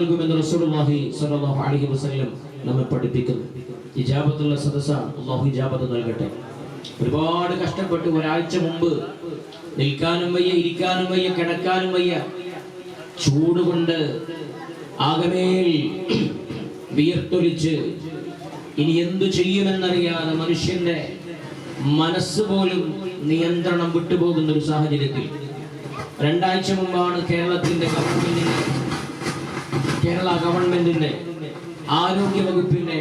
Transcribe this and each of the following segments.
നൽകുമെന്ന് റസൂലുള്ളാഹി സ്വല്ലല്ലാഹു അലൈഹി വസല്ലം നമ്മെ പഠിപ്പിക്കുന്നു. ഇജാബത്തുള്ള സദസ്സ. അല്ലാഹു ഇജാബത്ത് നൽകട്ടെ. ഒരുപാട് കഷ്ടപ്പെട്ട് ഒരാഴ്ച മുമ്പ് നിൽക്കാനും വയ്യ ഇരിക്കാനും വയ്യ കിടക്കാനും വയ്യ ചൂട് കൊണ്ട് ആകമേൽ വിയർത്തൊലിച്ച് ഇനി എന്തു ചെയ്യുമെന്നറിയാതെ മനുഷ്യന്റെ മനസ്സ് പോലും നിയന്ത്രണം വിട്ടുപോകുന്ന ഒരു സാഹചര്യത്തിൽ. രണ്ടാഴ്ച മുമ്പാണ് കേരളത്തിന്റെ ഗവൺമെന്റിന്റെ കേരള ഗവൺമെന്റിന്റെ ആരോഗ്യ വകുപ്പിന്റെ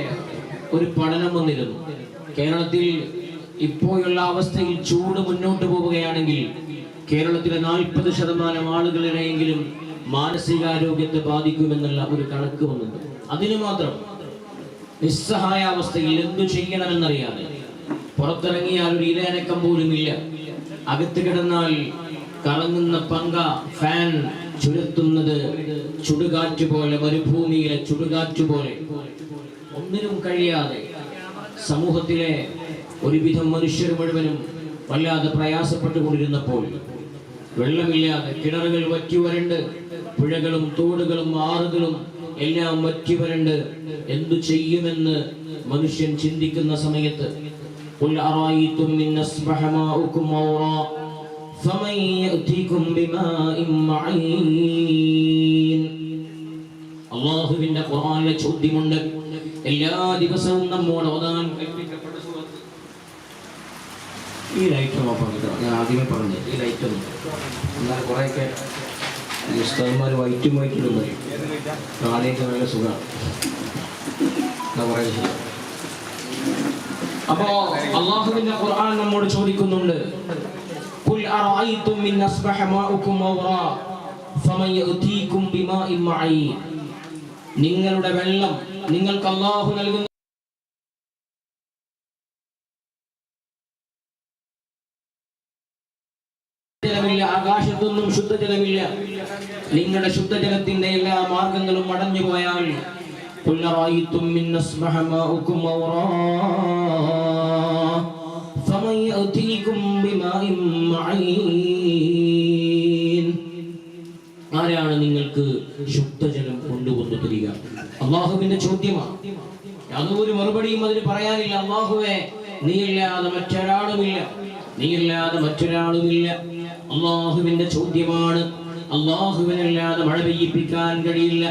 ഒരു പഠനം വന്നിരുന്നു. കേരളത്തിൽ ഇപ്പോഴുള്ള അവസ്ഥയിൽ ചൂട് മുന്നോട്ട് പോവുകയാണെങ്കിൽ കേരളത്തിലെ നാൽപ്പത് ശതമാനം ആളുകളുടെയെങ്കിലും മാനസികാരോഗ്യത്തെ ബാധിക്കുമെന്നുള്ള ഒരു കണക്ക് വന്നിട്ടുണ്ട്. അതിനു മാത്രം നിസ്സഹായാവസ്ഥയിൽ എന്തു ചെയ്യണമെന്നറിയാതെ പുറത്തിറങ്ങിയാൽ ഒരു ഇലയനക്കം പോലും ഇല്ല അകത്ത് കിടന്നാൽ കറങ്ങുന്ന പങ്ക ഫാൻ ചുരത്തുന്നത് ചുടുകാറ്റ് പോലെ മരുഭൂമിയിലെ ചുടുകാറ്റ് പോലെ ഒന്നിനും കഴിയാതെ സമൂഹത്തിലെ ഒരുവിധം മനുഷ്യർ മുഴുവനും വല്ലാതെ പ്രയാസപ്പെട്ടുകൊണ്ടിരുന്നപ്പോൾ വെള്ളമില്ലാതെ കിണറുകൾ വറ്റി വരണ്ട് പുഴകളും തോടുകളും ആറുകളും എല്ലാം വറ്റി വരണ്ട് എന്തു ചെയ്യുമെന്ന് മനുഷ്യൻ ചിന്തിക്കുന്ന സമയത്ത് قل أرأيتم إن أصبح ماؤكم غورا فمن يأتيكم بماء معين അള്ളാഹുവിന്റെ ഖുർആനിലെ ചോദ്യമുണ്ട് എല്ലാ ദിവസവും നമ്മോട് ഓതാൻ കൽപ്പിക്കപ്പെട്ട സൂറത്ത് ഈ ലൈറ്റ് ഓഫ് ആക്കിട്ടോ ഞാൻ ആദ്യമേ പറഞ്ഞു ഈ ലൈറ്റ് ഒന്ന് എന്നാൽ കുറേയൊക്കെ ഉസ്താദ്മാർ വൈറ്റും വൈറ്റിടും പറയും നാളേക്ക് നല്ല സുഖമാണ് എന്നാ കുറേ ശരി അപ്പോ അള്ളാഹുവിന്റെ ഖുർആൻ നമ്മോട് ചോദിക്കുന്നുണ്ട് ഖുൽ അറഅയ്തും ഇൻ അസ്ബഹ മാഉകും ഗൗറാ ഫമൻ യഅതീകും ബിമാഇൻ മഈൻ നിങ്ങളുടെ വെള്ളം നിങ്ങൾക്ക് അള്ളാഹു നൽകുന്ന ജലമില്ല ആകാശത്തൊന്നും ശുദ്ധജലമില്ല നിങ്ങളുടെ ശുദ്ധജലത്തിന്റെ എല്ലാ മാർഗങ്ങളും അടഞ്ഞു പോയാൽ قل أرأيتم من أصبح ماؤكم غورا فمن يأتيكم بماء معين ആരാണ് നിങ്ങൾക്ക് ശുദ്ധജലം കൊണ്ടുവന്നു തരിക അള്ളാഹുവിന്റെ ചോദ്യമാണ് യാതൊരു മറുപടിയും അതിന് പറയാനില്ല അള്ളാഹുവെ നീയില്ലാതെ മറ്റൊരാളുമില്ല നീയില്ലാതെ മറ്റൊരാളുമില്ല അള്ളാഹുവിന്റെ ചോദ്യമാണ് അള്ളാഹുവിനല്ലാതെ മഴ പെയ്യിപ്പിക്കാൻ കഴിയില്ല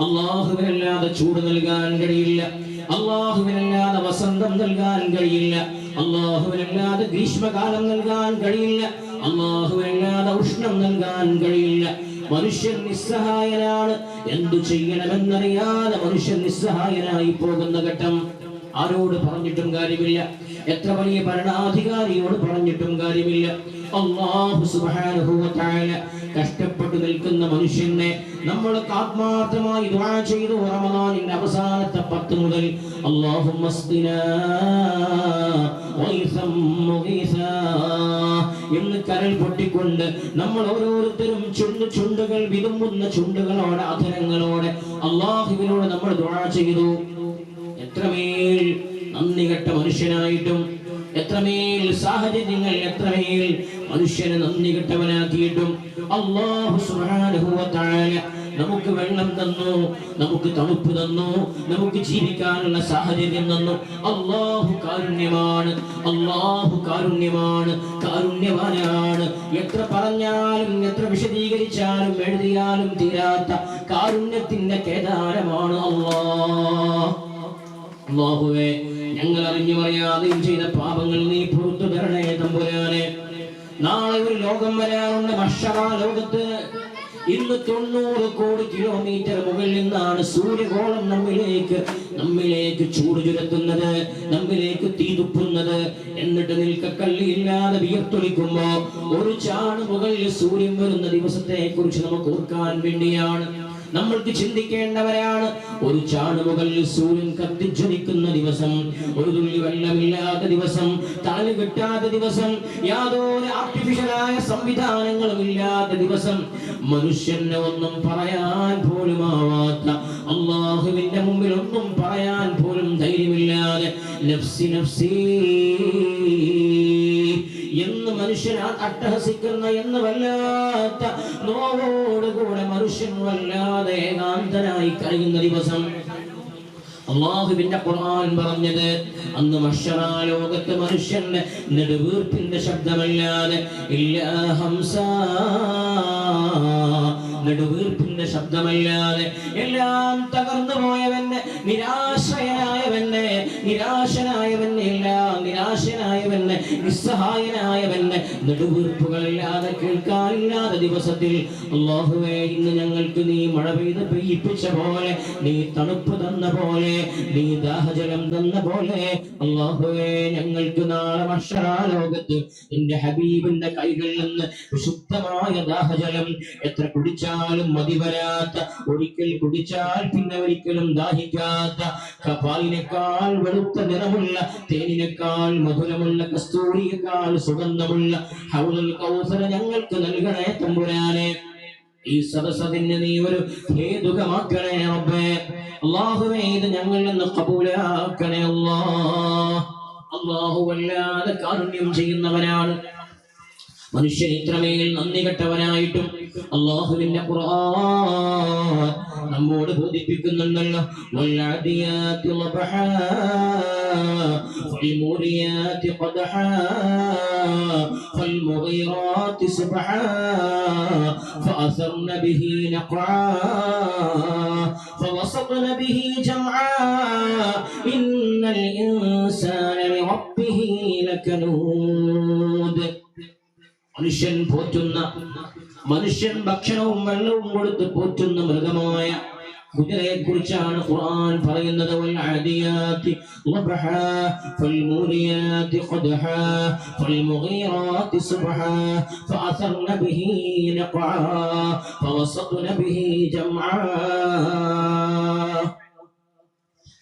അള്ളാഹുവിനല്ലാതെ ചൂട് നൽകാൻ കഴിയില്ല അള്ളാഹുവിനല്ലാതെ വസന്തം നൽകാൻ കഴിയില്ല. അള്ളാഹുവിനല്ലാതെ ഗ്രീഷ്മകാലം നൽകാൻ കഴിയില്ല. അള്ളാഹുവിനല്ലാതെ ഉഷ്ണം നൽകാൻ കഴിയില്ല. മനുഷ്യൻ നിസ്സഹായനാണ്. എന്തു ചെയ്യണമെന്നറിയാതെ മനുഷ്യൻ നിസ്സഹായനായി പോകുന്ന ഘട്ടം ആരോട് പറഞ്ഞിട്ടും കാര്യമില്ല. എത്ര വലിയ ഭരണാധികാരിയോട് പറഞ്ഞിട്ടും കാര്യമില്ല. അള്ളാഹു സുബ്ഹാനഹു വ തആല കഷ്ടപ്പെട്ടു നിൽക്കുന്ന മനുഷ്യനെ നമ്മൾ ആത്മാർത്ഥമായി ദുആ ചെയ്തു റമദാനിന്റെ അവസാനത്തെ പത്ത് മുതൽ. മുഗീസാ എന്ന് കരൾ പൊട്ടിക്കൊണ്ട് നമ്മൾ ഓരോരുത്തരും ചുണ്ട് ചുണ്ടുകൾ വിതുമ്പുന്ന ചുണ്ടുകളോടെ അധരങ്ങളോടെ അള്ളാഹുവിനോട് നമ്മൾ ദുആ ചെയ്തു. എത്രമേൽ നന്ദി കെട്ട മനുഷ്യനായിട്ടും എത്രമേൽ സാഹചര്യങ്ങൾ എത്രമേൽ മനുഷ്യനെ നന്ദി കെട്ടവനാക്കിയിട്ടും അള്ളാഹു സുബ്ഹാനഹു വ തആല നമുക്ക് വെള്ളം തന്നു നമുക്ക് തണുപ്പ് തന്നു നമുക്ക് ജീവിക്കാനുള്ള സാഹചര്യം തന്നു. അള്ളാഹു കാരുണ്യമാണ് അള്ളാഹു കാരുണ്യമാണ് കാരുണ്യവാനാണ്. എത്ര പറഞ്ഞാലും എത്ര വിശദീകരിച്ചാലും എഴുതിയാലും തീരാത്ത കാരുണ്യത്തിന്റെ കേദാരമാണ് അള്ളാഹ് അള്ളാഹുവേ ഞങ്ങൾ അറിഞ്ഞു അറിയാതെയും ചെയ്ത പാപങ്ങൾ നീ പുറത്തു തരണേ തമ്പുരാനെ. നാളെ ഒരു ലോകം വരാനുള്ള വർഷമാ ലോകത്ത്. ഇന്ന് തൊണ്ണൂറ് കോടി കിലോമീറ്റർ മുകളിൽ നിന്നാണ് സൂര്യഗോളം നമ്മിലേക്ക് നമ്മിലേക്ക് ചൂട് ചുരത്തുന്നത് നമ്മിലേക്ക് തീ തുപ്പുന്നത്. എന്നിട്ട് നിൽക്കക്കള്ളിയില്ലാതെ വിയർത്തൊലിക്കുമ്പോ ഒരു ചാണ് മുകളിൽ സൂര്യൻ വരുന്ന ദിവസത്തെ കുറിച്ച് നമുക്ക് ഓർക്കാൻ വേണ്ടിയാണ്. നമ്മൾക്ക് ചിന്തിക്കേണ്ടവരാണ്. ഒരു ചാണുമുകളിൽ സൂര്യൻ കത്തിജ്വലിക്കുന്ന ദിവസം ഒരു തുള്ളി വെള്ളമില്ലാത്ത ദിവസം തണൽ കിട്ടാത്ത ദിവസം യാതൊരു ആർട്ടിഫിഷ്യലായ സംവിധാനങ്ങളും ഇല്ലാത്ത ദിവസം. മനുഷ്യനെ ഒന്നും പറയാൻ പോലും ആവാത്ത അള്ളാഹുവിന്റെ മുമ്പിൽ ഒന്നും പറയാൻ പോലും ധൈര്യമില്ലാതെ നഫ്സി നഫ്സി. മനുഷ്യൻ അട്ടഹസിക്കുന്ന എന്ന് വല്ലാത്ത നോവോടുകൂടെ മനുഷ്യൻ വല്ലാതെ ഏകാന്തനായി കഴിയുന്ന ദിവസം അള്ളാഹുവിന്റെ ഖുർആൻ പറഞ്ഞത് അന്ന് മഷറാ ലോകത്ത് മനുഷ്യന്റെ നെടുവീർപ്പിന്റെ ശബ്ദമല്ലാതെ ഇല്ലാ ഹംസ നെടുവീർപ്പിന്റെ ശബ്ദമല്ലാതെ എല്ലാം തകർന്നു പോയവന്റെ നിരാശയനായവന്റെ നിരാശനായവന്റെ എല്ലാം നിരാശനായവന്റെ നിസ്സഹായനായവന്റെ നെടുവീർപ്പുകളില്ലാതെ കേൾക്കാനില്ലാതെ ദിവസത്തിൽ അള്ളാഹുവേ ഇന്ന് ഞങ്ങൾക്ക് നീ മഴ പെയ്ത് പെയ്യിപ്പിച്ച പോലെ നീ തണുപ്പ് തന്ന പോലെ നീ ദാഹജലം തന്ന പോലെ അള്ളാഹുവേ ഞങ്ങൾക്ക് നാളെ മഷറാ ലോകത്ത് നിന്റെ ഹബീബിന്റെ കൈകളിൽ നിന്ന് വിശുദ്ധമായ ദാഹജലം എത്ര കുടിച്ചാലും മതി വരാത്ത ഒരിക്കൽ കുടിച്ചാൽ പിന്നെ ഒരിക്കലും ദാഹിക്കാത്ത കപാലിനേക്കാൾ വെളുത്ത നിറമുള്ള തേനിനേക്കാൾ മധുരമുള്ള കസ്തൂരിയേക്കാൾ സുഗന്ധമുള്ള ഹൗലുൽ കൗസര ഞങ്ങൾക്ക് നൽകണേ തമ്പുരാനെ. ഈ സദസ്സതിന് നീ ഒരു ഹേതുകമാക്കണേ റബ്ബേ. അള്ളാഹുവേ ഇത് ഞങ്ങളിൽ നിന്ന് കബൂലാക്കണേ അല്ലാ. അള്ളാഹു വല്ലാതെ കാരുണ്യം ചെയ്യുന്നവനാണ്. മനുഷ്യൻ ഇത്രമേൽ നന്ദി കെട്ടവനായിട്ടും അള്ളാഹുവിന്റെ ഖുർആൻ നമ്മോട് ബോധിപ്പിക്കുന്നുണ്ടല്ലോ വല്ലാദിയാത്തി ളബഹാ ഫൽമുറിയാത്തി ഖദഹാ فالمغيرات سبحا فأثرن به نقعا فوسطن به جمعا إن الإنسان لربه لكنود മനുഷ്യൻ പോറ്റുന്ന മനുഷ്യൻ ഭക്ഷണവും വെള്ളവും കൊടുത്ത് പോറ്റുന്ന മൃഗമായ കുതിരയെ കുറിച്ചാണ് ഖുർആൻ പറയുന്നത്.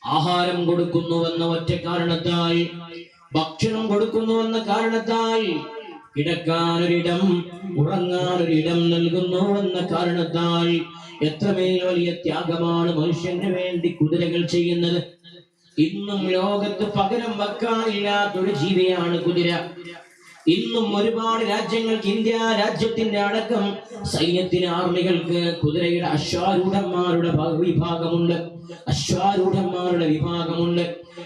ആഹാരം കൊടുക്കുന്നുവെന്ന ഒറ്റ കാരണത്താൽ ഭക്ഷണം കൊടുക്കുന്നുവെന്ന കാരണത്താൽ കിടക്കാനൊരിടം ഉറങ്ങാനൊരിടം നൽകുന്നു എന്ന കാരണത്താൽ എത്രമേൽ വലിയ ത്യാഗമാണ് മനുഷ്യന് വേണ്ടി കുതിരകൾ ചെയ്യുന്നത്. ഇന്നും ലോകത്ത് പകരം വെക്കാനില്ലാത്തൊരു ജീവിയാണ് കുതിര. ഇന്നും ഒരുപാട് രാജ്യങ്ങൾക്ക് ഇന്ത്യ രാജ്യത്തിന്റെ അടക്കം സൈന്യത്തിന് ആർമികൾക്ക് കുതിരയുടെ അശ്വാരൂഢന്മാരുടെ വിഭാഗമുണ്ട്. അശ്വാരൂഢന്മാരുടെ വിഭാഗമുണ്ട്.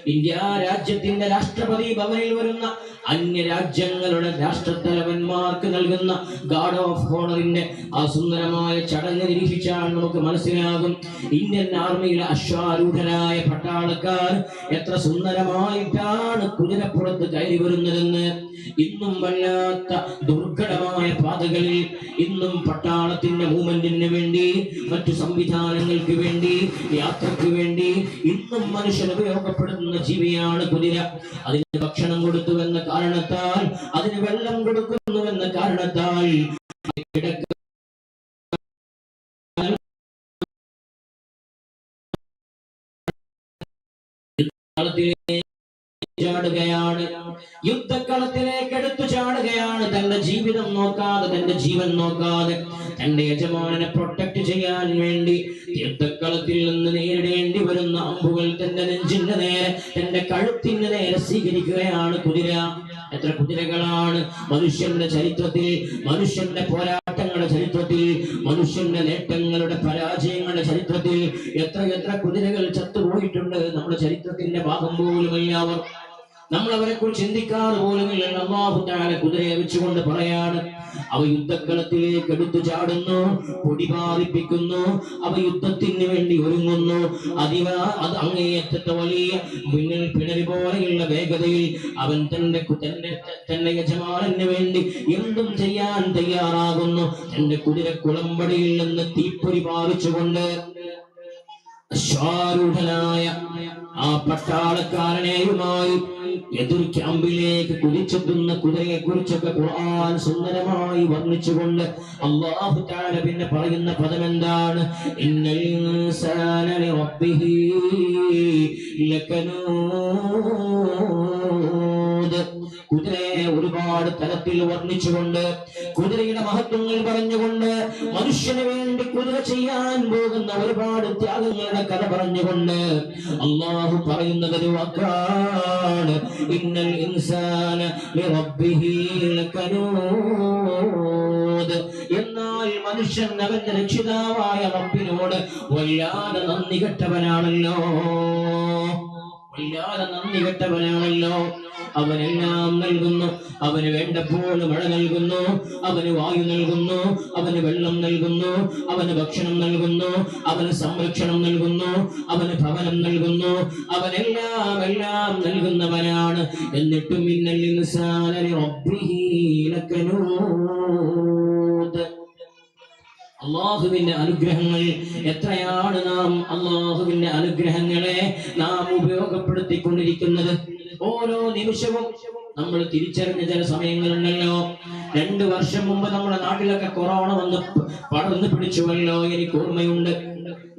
ഇന്ത്യ രാജ്യത്തിന്റെ രാഷ്ട്രപതി ഭവനിൽ വരുന്ന അന്യ രാജ്യങ്ങളുടെ രാഷ്ട്രത്തലവന്മാർക്ക് നൽകുന്ന ഗാർഡ് ഓഫ് ഹോണറിന്റെ ആ സുന്ദരമായ ചടങ്ങ് നിരീക്ഷിച്ചാൽ നമുക്ക് മനസ്സിലാകും. ഇന്ത്യൻ ആർമിയിലെ അശ്വാരൂഢരായ പട്ടാളക്കാർ എത്ര സുന്ദരമായിട്ടാണ് കുതിരപ്പുറത്ത് കയറി വരുന്നതെന്ന്. ഇന്നും വല്ലാത്ത ദുർഘടമായ പാതകളിൽ ഇന്നും പട്ടാളത്തിന്റെ മൂവ്മെന്റിന് വേണ്ടി മറ്റു സംവിധാനങ്ങൾക്ക് വേണ്ടി യാത്രയ്ക്ക് വേണ്ടി ഇന്നും മനുഷ്യൻ ഉപയോഗപ്പെടുത്തുന്ന ജീവിയാണ് കുതിര. അതിന് ഭക്ഷണം കൊടുത്തുവെന്ന കാരണത്താൽ അതിന് വെള്ളം കൊടുക്കുന്നുവെന്ന കാരണത്താൽ കിടക്ക ചാടുകയാണ്. യുദ്ധക്കളത്തിലേക്ക് എടുത്തു ചാടുകയാണ്. തന്റെ ജീവിതം നോക്കാതെ തന്റെ ജീവൻ നോക്കാതെ തന്റെ യജമാനനെ പ്രൊട്ടക്ട് ചെയ്യാൻ വേണ്ടി യുദ്ധക്കളത്തിൽ നിന്ന് നേരിടേണ്ടി വരുന്ന അമ്പുകൾ തന്റെ നെഞ്ചിന്റെ നേരെ തന്റെ കഴുത്തിന്റെ നേരെ സ്വീകരിക്കുകയാണ് കുതിര. എത്ര കുതിരകളാണ് മനുഷ്യന്റെ ചരിത്രത്തിൽ മനുഷ്യന്റെ പോരാട്ടങ്ങളുടെ ചരിത്രത്തിൽ മനുഷ്യന്റെ നേട്ടങ്ങളുടെ പരാജയങ്ങളുടെ ചരിത്രത്തിൽ. എത്ര എത്ര കുതിരകൾ ചത്തുപോയിട്ടുണ്ട്. നമ്മുടെ ചരിത്രത്തിന്റെ ഭാഗം പോലും അവർ. നമ്മൾ അവരെ കുറിച്ച് ചിന്തിക്കാറ് പോലുമില്ല അള്ളാഹു താല കുതിരയെ വെച്ചുകൊണ്ട് പറയാണ്. അവ യുദ്ധക്കളത്തിലേക്ക് എടുത്തു ചാടുന്നു പൊടിപാറിപ്പിക്കുന്നു അവ യുദ്ധത്തിന് വേണ്ടി ഒരുങ്ങുന്നു. അതിവ അത് അങ്ങേയറ്റത്തെ വലിയ മിന്നൽ പിണരി പോലെയുള്ള വേഗതയിൽ അവൻ തന്റെ തന്റെ തന്റെ യജമാനന് വേണ്ടി എന്തും ചെയ്യാൻ തയ്യാറാകുന്നു. തന്റെ കുതിര കുളമ്പടിയിൽ നിന്ന് തീപ്പൊരി പാറിച്ചുകൊണ്ട് അശ്വാരൂഢനായ ആ പട്ടാളക്കാരനെയുമായി എതിർ ക്യാമ്പിലേക്ക് കുതിച്ചെത്തുന്ന കുതിരയെ കുറിച്ചൊക്കെ ഖുർആൻ സുന്ദരമായി വർണിച്ചുകൊണ്ട് അള്ളാഹു താല പിന്നെ പറയുന്ന പദം എന്താണ് ഇന്നൽ കുതിരയെ ഒരുപാട് തലത്തിൽ വർണിച്ചുകൊണ്ട് കുതിരയുടെ മഹത്വങ്ങൾ പറഞ്ഞുകൊണ്ട് മനുഷ്യന് വേണ്ടി കുതിര ചെയ്യാൻ പോകുന്ന ഒരുപാട് ത്യാഗങ്ങളുടെ കഥ പറഞ്ഞുകൊണ്ട് അള്ളാഹു പറയുന്നത് ഒരു വാക്കാണ്. ഇന്നൽ ഇൻസാന എന്നാൽ മനുഷ്യൻ അവന്റെ രക്ഷിതാവായ റബ്ബിനോട് വല്ലാതെ നന്ദി കെട്ടവനാണല്ലോ. വല്ലാതെ നന്ദി കെട്ടവനാണല്ലോ. അവനെല്ലാം നൽകുന്നു. അവന് വേണ്ടപ്പോൾ മഴ നൽകുന്നു. അവന് വായു നൽകുന്നു. അവന് വെള്ളം നൽകുന്നു. അവന് ഭക്ഷണം നൽകുന്നു. അവന് സംരക്ഷണം നൽകുന്നു. അവന് ഭവനം നൽകുന്നു. അവനെല്ലാം എല്ലാം നൽകുന്നവനാണ്. എന്നിട്ടും ഇന്നൽ റബ്ബിഹി അള്ളാഹുവിന്റെ അനുഗ്രഹങ്ങൾ എത്രയാണ് നാം അള്ളാഹുവിന്റെ അനുഗ്രഹങ്ങളെ നാം ഉപയോഗപ്പെടുത്തിക്കൊണ്ടിരിക്കുന്നത്? ഓരോ നിമിഷവും നമ്മൾ തിരിച്ചറിഞ്ഞ ചില സമയങ്ങളുണ്ടല്ലോ. രണ്ടു വർഷം മുമ്പ് നമ്മുടെ നാട്ടിലൊക്കെ കൊറോണ വന്ന് പടർന്നു പിടിച്ചുവല്ലോ എനിക്ക് ഓർമ്മയുണ്ട്.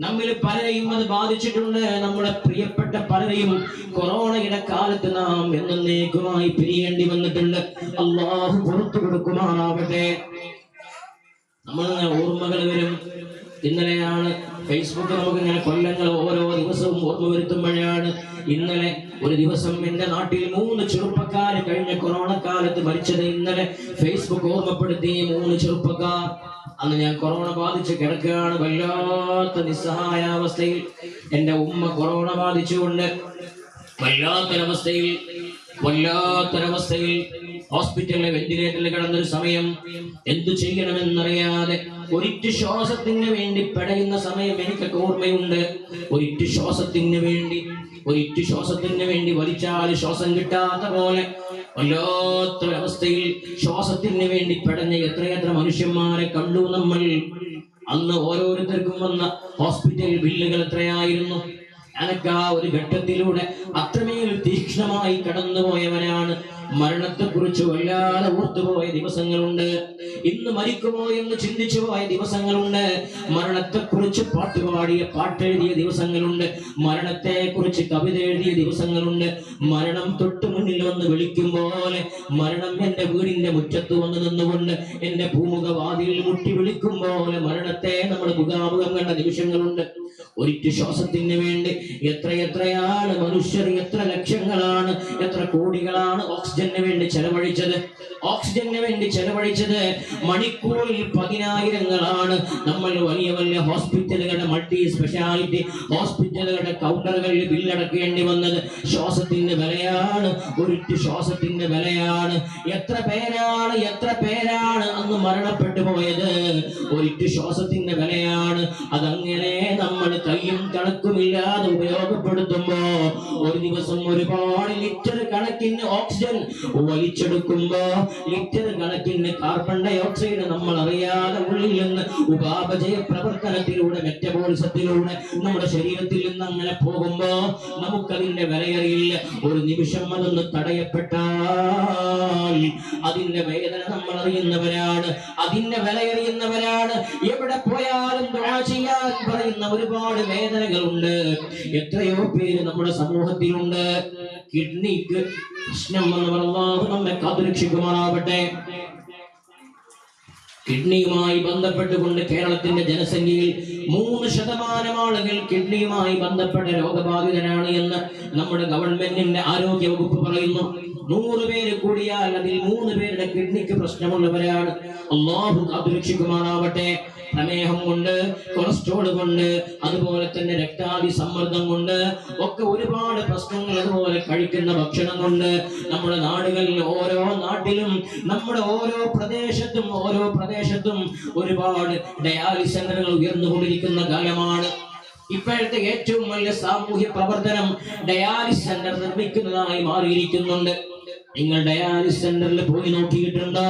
നമ്മിൽ പലരെയും അത് ബാധിച്ചിട്ടുണ്ട്. നമ്മുടെ പ്രിയപ്പെട്ട പലരെയും കൊറോണയുടെ കാലത്ത് നാം എന്നേക്കുമായി പിരിയേണ്ടി വന്നിട്ടുണ്ട്. അള്ളാഹു പുറത്തു കൊടുക്കുമാറാവട്ടെ നമ്മൾ ഓർമ്മകൾ വരും. ഇന്നലെയാണ് ഫേസ്ബുക്ക് നമുക്ക് ഇങ്ങനെ കൊല്ലങ്ങൾ ഓരോ ദിവസവും ഓർമ്മ വരുത്തുമ്പോഴാണ് ഇന്നലെ ഒരു ദിവസം എന്റെ നാട്ടിൽ മൂന്ന് ചെറുപ്പക്കാർ കഴിഞ്ഞ കൊറോണ കാലത്ത് മരിച്ചത് ഇന്നലെ ഫേസ്ബുക്ക് ഓർമ്മപ്പെടുത്തി മൂന്ന് ചെറുപ്പക്കാർ. അന്ന് ഞാൻ കൊറോണ ബാധിച്ച് കിടക്കുകയാണ്. വല്ലാത്ത നിസ്സഹായാവസ്ഥയിൽ എന്റെ ഉമ്മ കൊറോണ ബാധിച്ചുകൊണ്ട് വല്ലാത്തൊരവസ്ഥയിൽ വല്ലാത്തൊരവസ്ഥയിൽ ഹോസ്പിറ്റലിലെ വെന്റിലേറ്ററിൽ കിടന്നൊരു സമയം. എന്തു ചെയ്യണമെന്നറിയാതെ ഒരിറ്റു ശ്വാസത്തിന് വേണ്ടി പെടയുന്ന സമയം എനിക്കൊക്കെ ഓർമ്മയുണ്ട്. ഒരിറ്റു ശ്വാസത്തിന് വേണ്ടി ഒരിറ്റു ശ്വാസത്തിന് വേണ്ടി വലിച്ചാൽ ശ്വാസം കിട്ടാത്ത പോലെ വല്ലാത്തൊരവസ്ഥയിൽ ശ്വാസത്തിന് വേണ്ടി പെടഞ്ഞ എത്രയെത്ര മനുഷ്യന്മാരെ കണ്ടു നമ്മൾ. അന്ന് ഓരോരുത്തർക്കും വന്ന ഹോസ്പിറ്റൽ ബില്ലുകൾ എത്രയായിരുന്നു. ഞാനൊക്കെ ആ ഒരു ഘട്ടത്തിലൂടെ അത്രമേൽ തീക്ഷ്ണമായി കടന്നുപോയവനാണ് മരണത്തെക്കുറിച്ച് വല്ലാതെ ഓർത്തുപോയ ദിവസങ്ങളുണ്ട്. ഇന്ന് മരിക്കുമോ എന്ന് ചിന്തിച്ചു പോയ ദിവസങ്ങളുണ്ട്. മരണത്തെക്കുറിച്ച് പാട്ടുപാടിയ പാട്ടെഴുതിയ ദിവസങ്ങളുണ്ട്. മരണത്തെ കുറിച്ച് കവിത എഴുതിയ ദിവസങ്ങളുണ്ട്. മരണം തൊട്ട് മുന്നിൽ വന്ന് വിളിക്കും പോലെ മരണം എന്റെ വീടിന്റെ മുറ്റത്ത് വന്ന് നിന്നുകൊണ്ട് എന്റെ ഭൂമുഖവാതിയിൽ മുട്ടി വിളിക്കും പോലെ മരണത്തെ നമ്മൾ മുഖാമുഖം കണ്ട നിമിഷങ്ങളുണ്ട്. ഒരിറ്റു ശ്വാസത്തിന് വേണ്ടി എത്ര എത്രയാണ് മനുഷ്യർ എത്ര ലക്ഷങ്ങളാണ് എത്ര കോടികളാണ് ഓക്സിജന് വേണ്ടി ചെലവഴിച്ചത്. ഓക്സിജന് വേണ്ടി ചെലവഴിച്ചത് മണിക്കൂറിൽ പതിനായിരങ്ങളാണ്. നമ്മൾ വലിയ വലിയ ഹോസ്പിറ്റലുകളുടെ മൾട്ടി സ്പെഷ്യാലിറ്റി ഹോസ്പിറ്റലുകളുടെ കൗണ്ടറുകളിൽ ബില്ലടക്കേണ്ടി വന്നത്. ശ്വാസത്തിന്റെ വിലയാണ്. ഒരു ശ്വാസത്തിന്റെ വിലയാണ്. എത്ര പേരാണ് എത്ര പേരാണ് അന്ന് മരണപ്പെട്ടു പോയത്? ഒരിറ്റു ശ്വാസത്തിന്റെ വിലയാണ്. അതങ്ങനെ നമ്മൾ കയ്യും കണക്കുമില്ലാതെ ഉപയോഗപ്പെടുത്തുമ്പോ ഒരു ദിവസം ഒരുപാട് ലിറ്റർ കണക്കിന് ഓക്സിജൻ വലിച്ചെടുക്കുമ്പോ ലിറ്റർ കണക്കിന് കാർബൺ ഡൈ ഓക്സൈഡ് നമ്മൾ അറിയാതെ ഉള്ളിൽ നിന്ന് ഉപാപചയ പ്രവർത്തനത്തിലൂടെ മെറ്റബോളിസത്തിലൂടെ നമ്മുടെ ശരീരത്തിൽ നിന്ന് അങ്ങനെ പോകുമ്പോ നമുക്കതിന്റെ വിലയറിയില്ല. ഒരു നിമിഷം അതൊന്ന് തടയപ്പെട്ടാൽ അതിന്റെ വേദന നമ്മൾ അറിയുന്നവരാണ് അതിന്റെ വിലയറിയുന്നവരാണ്. എവിടെ പോയാലും ചെയ്യാൻ പറയുന്ന ഒരുപാട് വേദനകളുണ്ട്. എത്രയോ പേര് നമ്മുടെ സമൂഹത്തിലുണ്ട്. കിഡ്നിക്ക് പ്രശ്നം വന്നവർ അല്ലാഹു നമ്മെ കാത്തുരക്ഷിക്കുമാറാവട്ടെ കിഡ്നിയുമായി ബന്ധപ്പെട്ടുകൊണ്ട് കേരളത്തിന്റെ ജനസംഖ്യയിൽ മൂന്ന് ശതമാനം ആളുകൾ കിഡ്നിയുമായി ബന്ധപ്പെട്ട രോഗബാധിതരാണ് എന്ന് നമ്മുടെ ഗവൺമെന്റിന്റെ ആരോഗ്യ വകുപ്പ് പറയുന്നു. നൂറ് പേര് കൂടിയാൽ അതിൽ മൂന്ന് പേരുടെ കിഡ്നിക്ക് പ്രശ്നമുള്ളവരാണ്. അള്ളാഹു കാത്തുരക്ഷിക്കുമാറാവട്ടെ പ്രമേഹം കൊണ്ട് കൊളസ്ട്രോൾ കൊണ്ട് അതുപോലെ തന്നെ രക്താതി സമ്മർദ്ദം കൊണ്ട് ഒക്കെ ഒരുപാട് പ്രശ്നങ്ങൾ അതുപോലെ കഴിക്കുന്ന ഭക്ഷണം കൊണ്ട് നമ്മുടെ നാടുകളിൽ ഓരോ നാട്ടിലും നമ്മുടെ ഓരോ പ്രദേശത്തും ഓരോ പ്രദേശത്തും ഒരുപാട് ഡയാലിസ് സെന്ററുകൾ ഉയർന്നുകൊണ്ടിരിക്കുന്ന കാലമാണ്. ഇപ്പോഴത്തെ ഏറ്റവും വലിയ സാമൂഹ്യ പ്രവർത്തനം ഡയാലിസ് സെന്റർ നിർമ്മിക്കുന്നതായി മാറിയിരിക്കുന്നുണ്ട്. നിങ്ങൾ ഡയാലിസ് സെന്ററിൽ പോയി നോക്കിയിട്ടുണ്ടോ?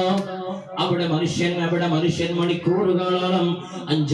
അവിടെ മനുഷ്യൻ അവിടെ മനുഷ്യൻ മണിക്കൂറുകളോളം അഞ്ചോ